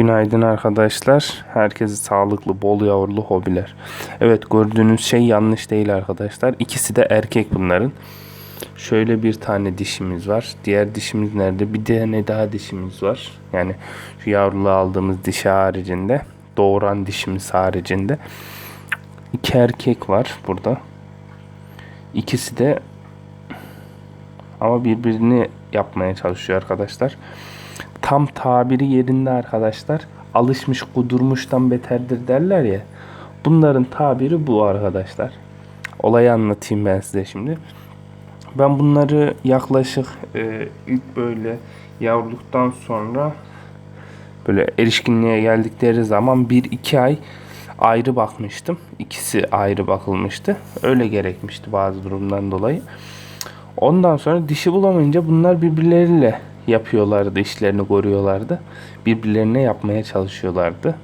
Günaydın arkadaşlar. Herkese sağlıklı, bol yavrulu hobiler. Evet gördüğünüz şey yanlış değil arkadaşlar. İkisi de erkek bunların. Şöyle bir tane dişimiz var. Diğer dişimiz nerede? Bir tane daha dişimiz var. Yani şu yavruluğu aldığımız dişi haricinde. Doğuran dişimiz haricinde. İki erkek var burada. İkisi de ama birbirini yapmaya çalışıyor arkadaşlar. Tam tabiri yerinde arkadaşlar. Alışmış kudurmuştan beterdir derler ya. Bunların tabiri bu arkadaşlar. Olayı anlatayım ben size şimdi. Ben bunları yaklaşık e, ilk böyle yavruluktan sonra böyle erişkinliğe geldikleri zaman 1-2 ay ayrı bakmıştım. İkisi ayrı bakılmıştı. Öyle gerekmişti bazı durumdan dolayı. Ondan sonra dişi bulamayınca bunlar birbirleriyle yapıyorlardı, işlerini koruyorlardı. Birbirlerine yapmaya çalışıyorlardı.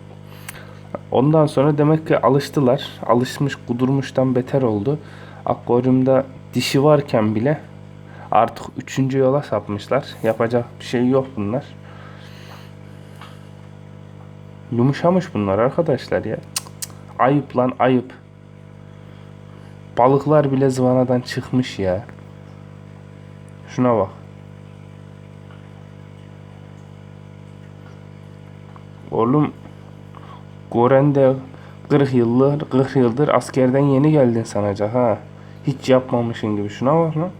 Ondan sonra demek ki alıştılar. Alışmış kudurmuştan beter oldu. Akvaryumda dişi varken bile artık üçüncü yola sapmışlar. Yapacak bir şey yok bunlar. Yumuşamış bunlar arkadaşlar ya. Ayıp lan ayıp. Balıklar bile zıvanadan çıkmış ya. Şuna bak. Oğlum Goren de 40 yıldır 40 yıldır askerden yeni geldin sanacak ha. Hiç yapmamışın gibi. Şuna bak lan.